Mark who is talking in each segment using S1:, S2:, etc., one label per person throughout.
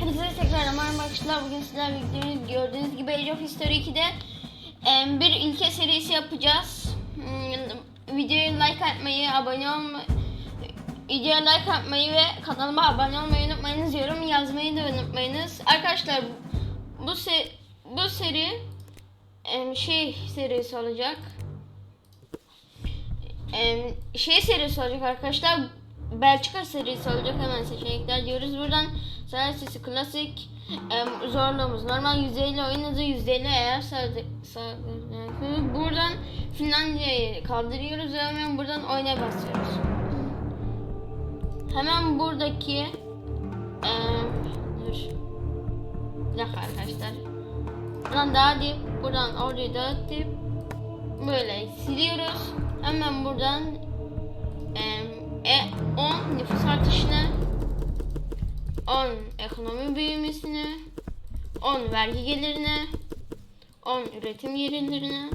S1: Hepinize tekrar merhaba arkadaşlar. Bugün sizlerle birlikte gördüğünüz gibi Age of History 2'de em, bir ilke serisi yapacağız. Hmm, Videoya like atmayı, abone olmayı, videoya like atmayı ve kanalıma abone olmayı unutmayınız. Yorum yazmayı da unutmayınız. Arkadaşlar bu se bu seri şey serisi olacak. Şey serisi olacak arkadaşlar. Belçika serisi olacak hemen seçenekler diyoruz. Buradan Sağ sesi klasik em, zorluğumuz normal %50 oyun hızı %50 eğer sağ- buradan Finlandiya'yı kaldırıyoruz ve hemen buradan oyuna basıyoruz. Hemen buradaki em, dur. Bir dakika arkadaşlar. Buradan daha dip, buradan orayı dip. Böyle siliyoruz. Hemen buradan em, e, 10 nüfus artışını 10 ekonomi büyümesine 10 vergi gelirine 10 üretim gelirlerine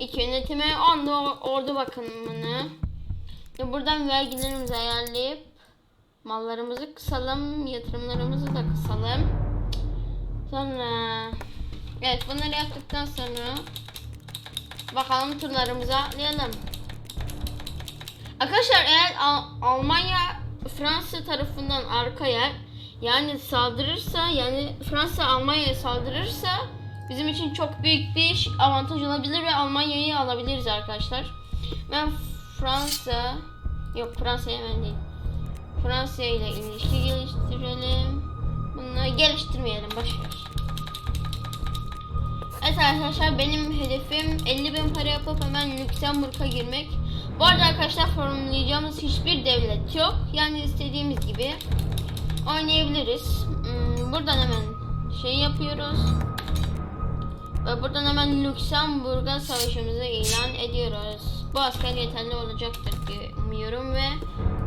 S1: 2 yönetime 10 da or- ordu bakımını ve buradan vergilerimizi ayarlayıp mallarımızı kısalım yatırımlarımızı da kısalım. Sonra evet bunları yaptıktan sonra bakalım turlarımıza atlayalım. Arkadaşlar eğer Al- Almanya Fransa tarafından arkaya yani saldırırsa yani Fransa Almanya'ya saldırırsa bizim için çok büyük bir avantaj olabilir ve Almanya'yı alabiliriz arkadaşlar. Ben Fransa yok Fransa hemen değil. Fransa ile ilişki geliştirelim. Bunları geliştirmeyelim başlıyoruz. Evet arkadaşlar benim hedefim 50 bin para yapıp hemen Lüksemburg'a girmek. Bu arada arkadaşlar formlayacağımız hiçbir devlet yok. Yani istediğimiz gibi oynayabiliriz. Hmm, Buradan hemen şey yapıyoruz. Ve buradan hemen Lüksemburg'a savaşımızı ilan ediyoruz. Bu asker yeterli olacaktır diye umuyorum ve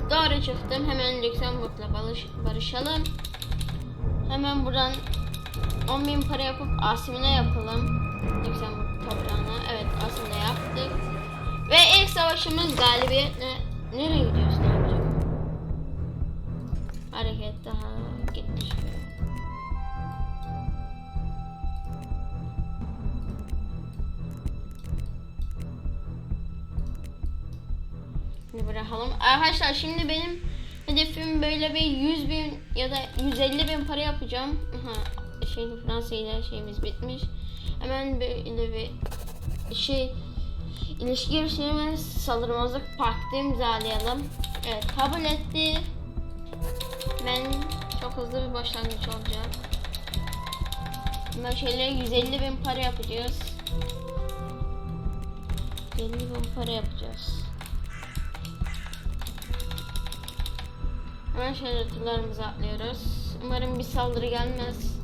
S1: doğru çıktım. Hemen Lüksemburg'la barış, barışalım. Hemen buradan 10 bin para yapıp asimine yapalım. Lüksemburg toprağına. Evet asimine yaptık. Ve ilk savaşımız galibiyetle nereye gidiyorsun abicim? Hareket daha şuraya. Şimdi bırakalım. Arkadaşlar şimdi benim hedefim böyle bir 100 bin ya da 150 bin para yapacağım. Aha, şey Fransa ile şeyimiz bitmiş. Hemen böyle bir şey ilişki girişimimiz saldırmazlık paktı imzalayalım. Evet kabul etti. Ben çok hızlı bir başlangıç olacak. Ben şöyle 150 bin para yapacağız. 50 bin para yapacağız. Hemen şöyle turlarımızı atlıyoruz. Umarım bir saldırı gelmez.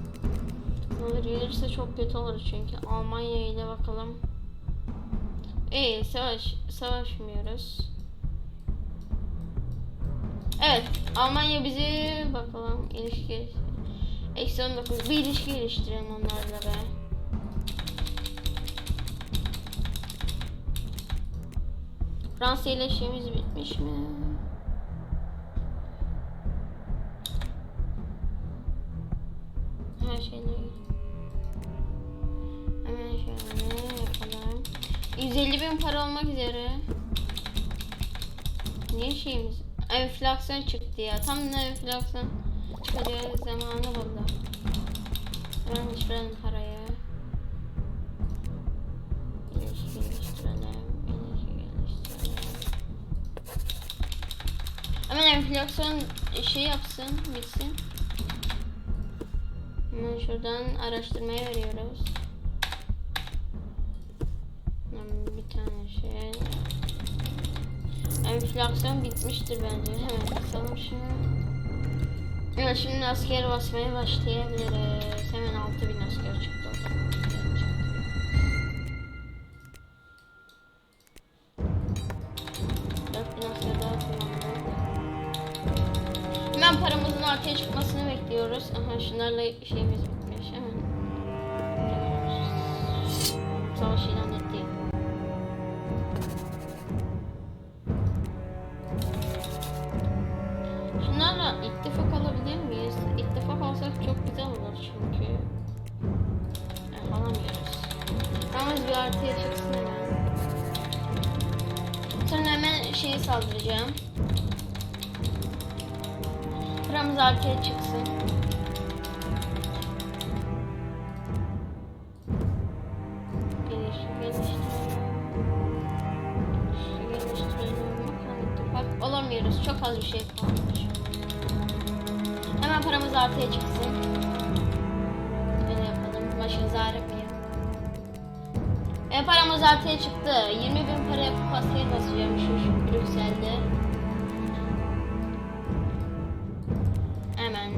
S1: Saldırı gelirse çok kötü olur çünkü Almanya ile bakalım. İyi savaş savaşmıyoruz. Evet Almanya bizi bakalım ilişki Eksi 19 bir ilişki geliştirelim onlarla be. Fransa ile işimiz bitmiş mi? Her şeyle Hemen 150 bin para olmak üzere. Niye şeyimiz? Enflasyon çıktı ya. Tam da enflasyon çıkacak zamanı buldu. Hemen düşürelim parayı. İlişki geliştirelim. İlişki geliştirelim. Hemen enflasyon şey yapsın, bitsin. Hemen şuradan araştırmaya veriyoruz. Şey. Enflasyon bitmiştir bence. Hemen basalım şunu. Evet şimdi asker basmaya başlayabiliriz. Hemen 6000 asker çıktı. Hemen paramızın ortaya çıkmasını bekliyoruz. Aha şunlarla şeyimiz bitmiş hemen. Savaş ilan etti. Artıya çıksın hemen. Sonra hemen şeyi saldıracağım. Paramız artıya çıksın. Geliştir, geliştir. Bak olamıyoruz. Çok az bir şey kalmış. Hemen paramız artıya çıksın. E paramız artıya çıktı. 20 bin para yapıp askeri basacağım şu, şu Brüksel'de. Hemen.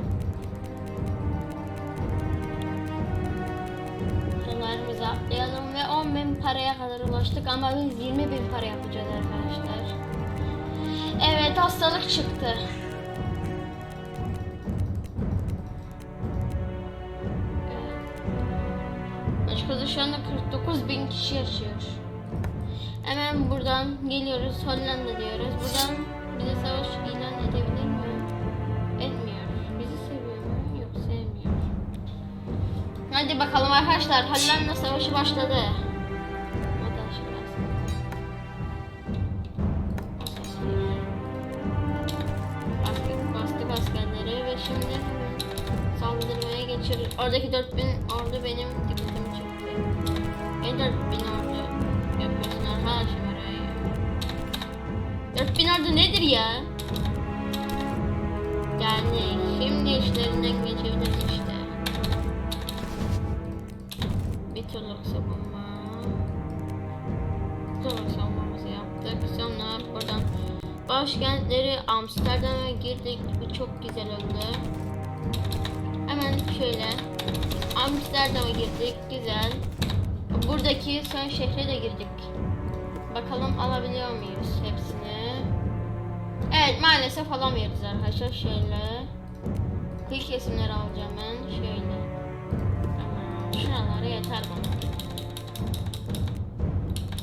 S1: Dolarımızı atlayalım ve 10 bin paraya kadar ulaştık ama biz 20 bin para yapacağız arkadaşlar. Evet hastalık çıktı. 49 bin kişi yaşıyor. Hemen buradan geliyoruz Hollanda diyoruz. Buradan bize savaş ilan edebilir mi? Etmiyor. Bizi seviyor mu? Yok sevmiyor. Hadi bakalım arkadaşlar Hollanda savaşı başladı. Ne 4000 ordu yapıyorsun arkadaşım oraya? 4000 ordu nedir ya? Yani şimdi işlerinden geçebiliriz işte. Bir turluk savunma. Turluk savunmamızı yaptık. Sonra buradan başkentleri Amsterdam'a girdik. Bu çok güzel oldu. Hemen şöyle Amsterdam'a girdik. Güzel. Buradaki son şehre de girdik. Bakalım alabiliyor muyuz hepsini? Evet maalesef alamıyoruz arkadaşlar. Şöyle. Kıyı kesimleri alacağım ben. Şöyle. Tamam. Şuralara yeter bana.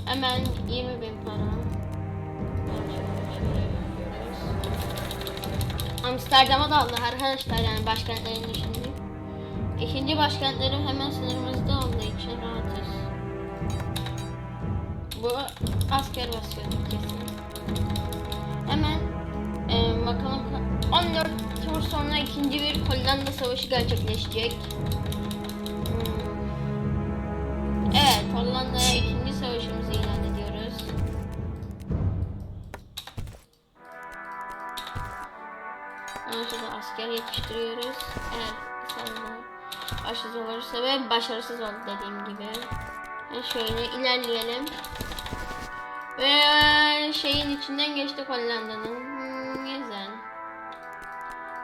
S1: Hemen 20 bin para. Amsterdam'a da aldı arkadaşlar yani başkentlerin dışında. İkinci başkentleri hemen sınırımızda olduğu için rahatız. Bu asker basıyor kesin. Hemen e, bakalım 14 tur sonra ikinci bir Hollanda savaşı gerçekleşecek. Hmm. Evet Hollanda'ya ikinci savaşımızı ilan ediyoruz. Ondan sonra asker yetiştiriyoruz. Evet başarısız olursa ve başarısız oldu dediğim gibi. Yani şöyle ilerleyelim. Ve şeyin içinden geçtik Hollanda'nın. Hmm, güzel.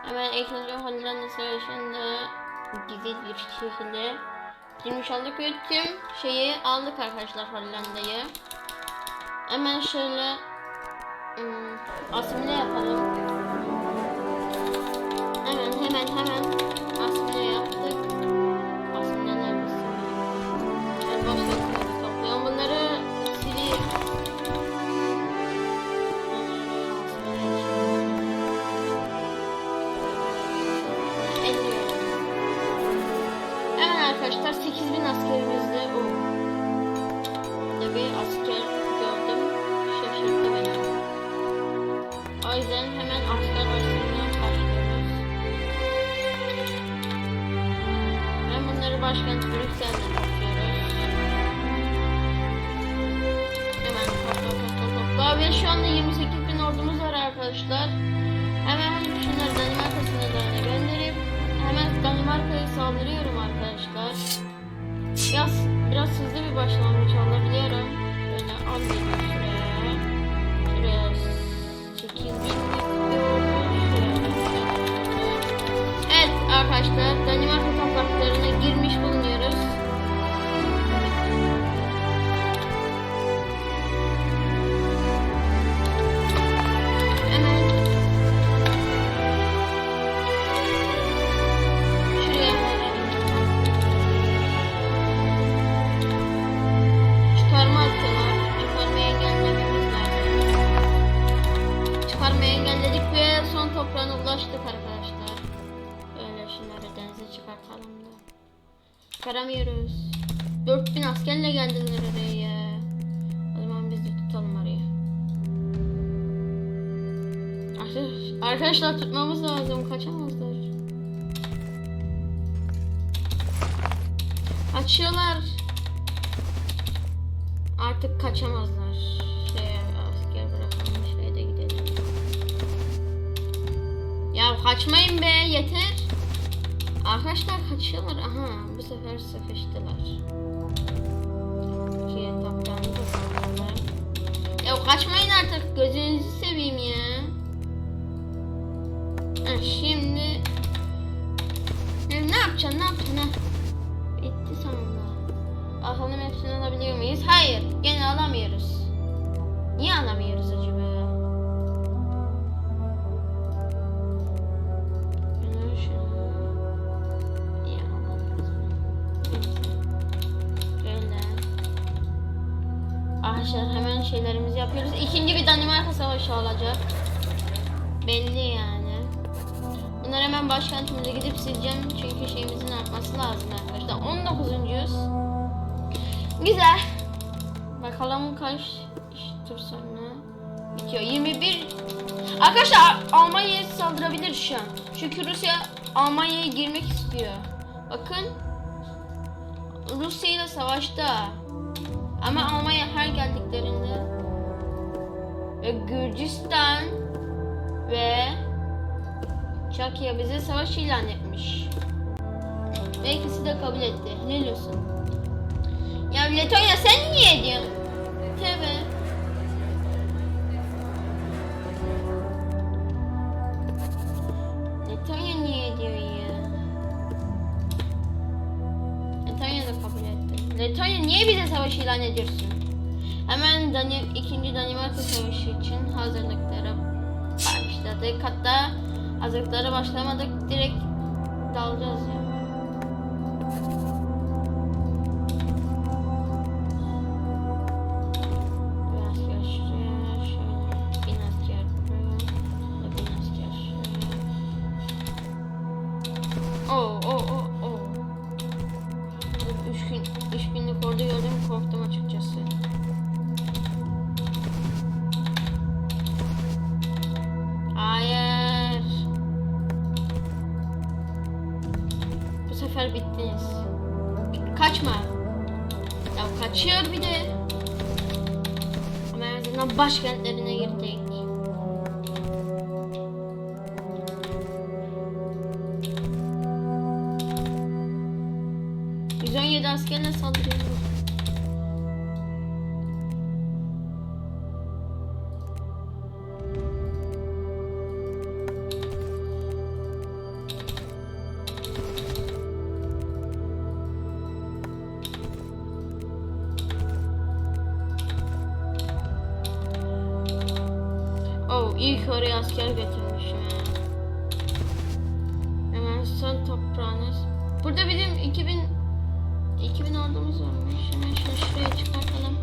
S1: Hemen ikinci Hollanda Savaşı'nda gizli bir şekilde girmiş olduk ve tüm şeyi aldık arkadaşlar Hollanda'yı. Hemen şöyle hmm, asimile yapalım. Hemen hemen hemen asimile yaptık. Asimile neredesin? Ben başlatıyorum topluyorum. Bunları Çıkaramıyoruz. 4000 askerle geldiler oraya. O zaman biz de tutalım arayı. Arkadaş- Arkadaşlar tutmamız lazım. Kaçamazlar. Açıyorlar. Artık kaçamazlar. Şey, asker bırakalım. Şeye de gidelim. Ya kaçmayın be yeter. Arkadaşlar kaçıyorlar. Aha sefer sıkıştılar. Da sallarlar. Ya kaçmayın artık gözünüzü seveyim ya. Ha, şimdi ne yapacaksın ne yapacaksın ha? Bitti sonunda. Bakalım hepsini alabiliyor muyuz? Hayır gene alamıyoruz. Niye alamıyoruz acaba? Savaşı olacak. Belli yani. Bunları hemen başkentimize gidip sileceğim. Çünkü şeyimizin artması lazım arkadaşlar. 19. yüz. Güzel. Bakalım kaç tur sonra bitiyor. 21. Arkadaşlar Almanya'ya saldırabilir şu an. Çünkü Rusya Almanya'ya girmek istiyor. Bakın. Rusya ile savaşta. Ama Almanya her geldiklerinde ve Gürcistan ve Çakya bize savaş ilan etmiş. Ve ikisi de kabul etti. Helal olsun. Ya Letonya sen niye ediyorsun? Tabi. Niye ediyor ya? Letonya da kabul etti. Letonya niye bize savaş ilan ediyorsun? Hemen Dani ikinci Danimarka Savaşı için hazırlıklara başladık. Hatta hazırlıklara başlamadık. Direkt dalacağız ya. Bir asker şuraya, şöyle. Bin asker buraya. ve Bin Sefer bittiniz. Kaçma. Ya kaçıyor bir de. Ama en azından başkentlerine oraya asker götürmüşüm ya. Hemen son toprağınız. Burada bizim 2000 2000 ordumuz varmış. Hemen şunu şuraya çıkartalım.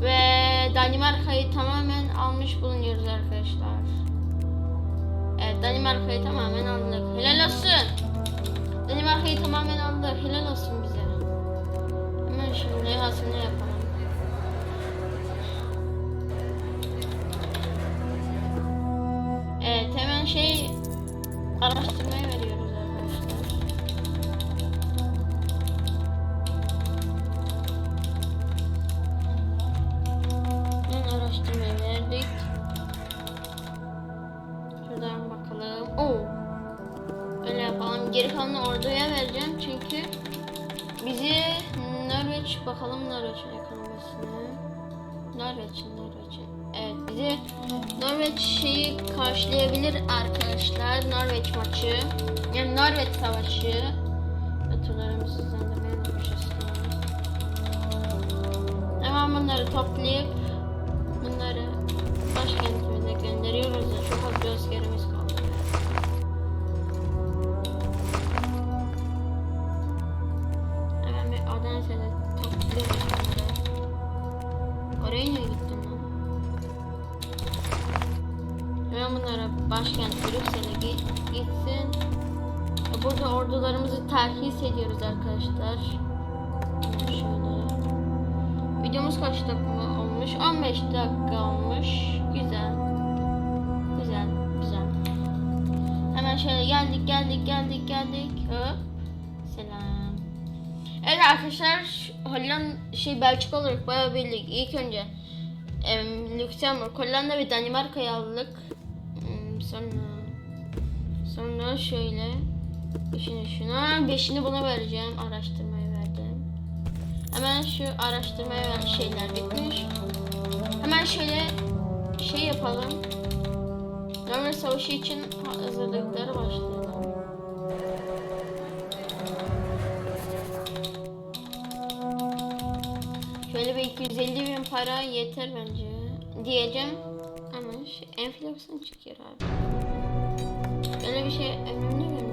S1: Ve Danimarka'yı tamamen almış bulunuyoruz arkadaşlar. Evet Danimarka'yı tamamen aldık. Helal olsun. Danimarka'yı tamamen aldık. Helal olsun bize. Hemen şimdi hasını yapalım. Norveç savaşı. Hatırlarımı hızlandırmayı unutmuşuz. Hemen bunları toplayıp bunları başkentimize gönderiyoruz çok az bir askerimiz ediyoruz arkadaşlar. Şöyle. Videomuz kaç dakika olmuş? 15 dakika olmuş. Güzel. Güzel, güzel. Hemen şöyle geldik, geldik, geldik, geldik. Hop. Selam. Evet arkadaşlar, Hollanda şey Belçika olarak bayağı birlik. İlk önce em, Lüksemburg, Hollanda ve Danimarka'yı aldık. Hmm, Sonra sonra şöyle Şimdi şuna beşini buna vereceğim. Araştırmaya verdim. Hemen şu araştırmaya ver şeyler bitmiş. Hemen şöyle şey yapalım. Normal savaşı için hazırlıkları başlayalım. Şöyle bir 250 bin para yeter bence. Diyeceğim. Ama şey, enflasyon çıkıyor abi. Öyle bir şey önemli mi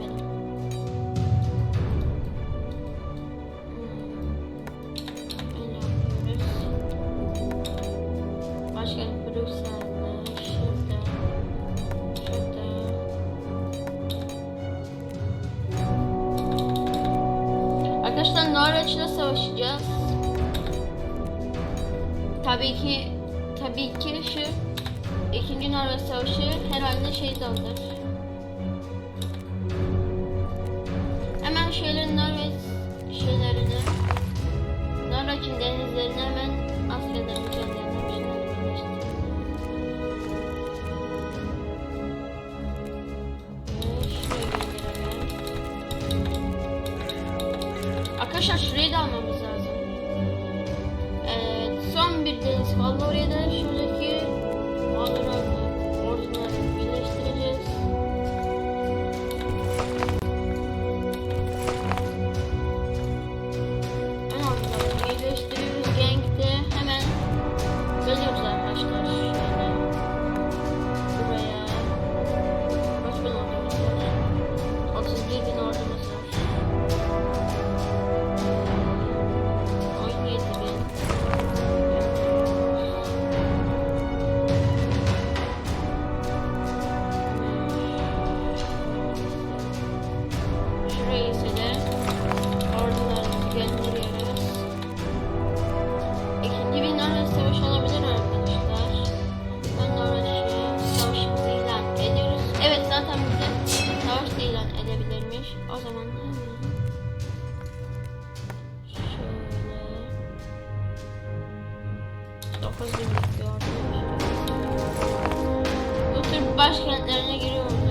S1: Tabii ki, tabii ki şu ikinci Norveç Savaşı herhalde şey olur. 9 binlik bir ordu. Bu tür başkentlerine giriyoruz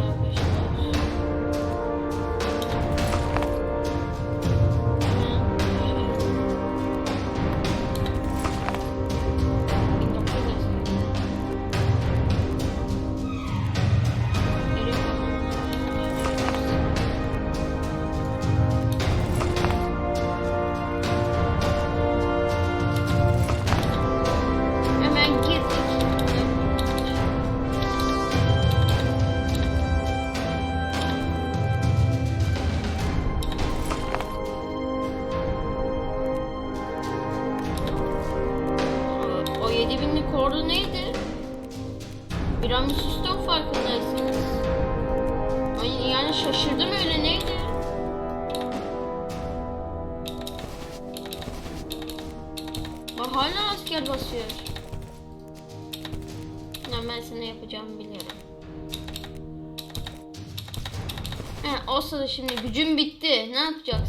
S1: şimdi gücüm bitti. Ne yapacaksın?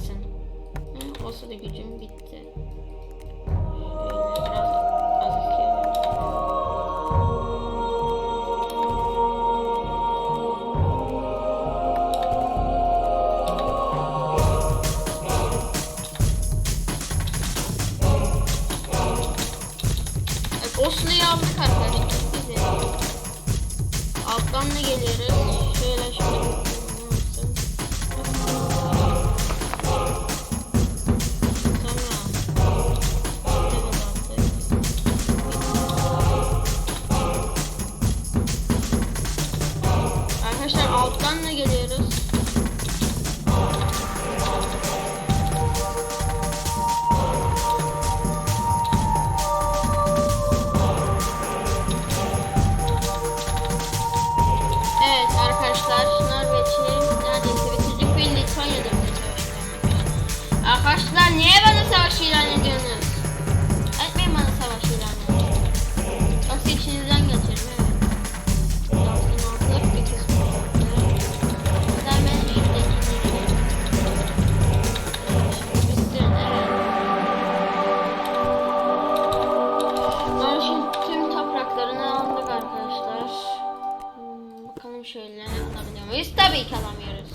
S1: Alamıyoruz.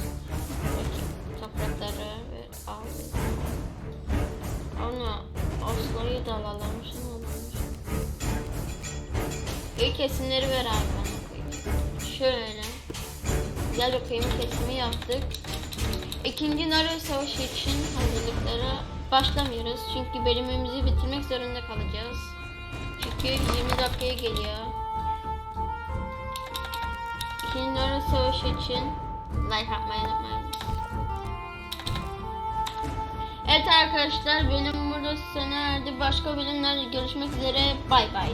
S1: Bakayım toprakları ve al. Onu Oslo'yu da alalım. Şunu alalım. İlk kesimleri ver abi. Şöyle. Gel bakayım kesimi yaptık. İkinci Naru Savaşı için hazırlıklara başlamıyoruz. Çünkü bölümümüzü bitirmek zorunda kalacağız. Çünkü 20 dakikaya geliyor. İkinci Naru Savaşı için like atmayı unutmayın. Evet arkadaşlar bölüm burada sona erdi. Başka bölümlerde görüşmek üzere. Bay bay.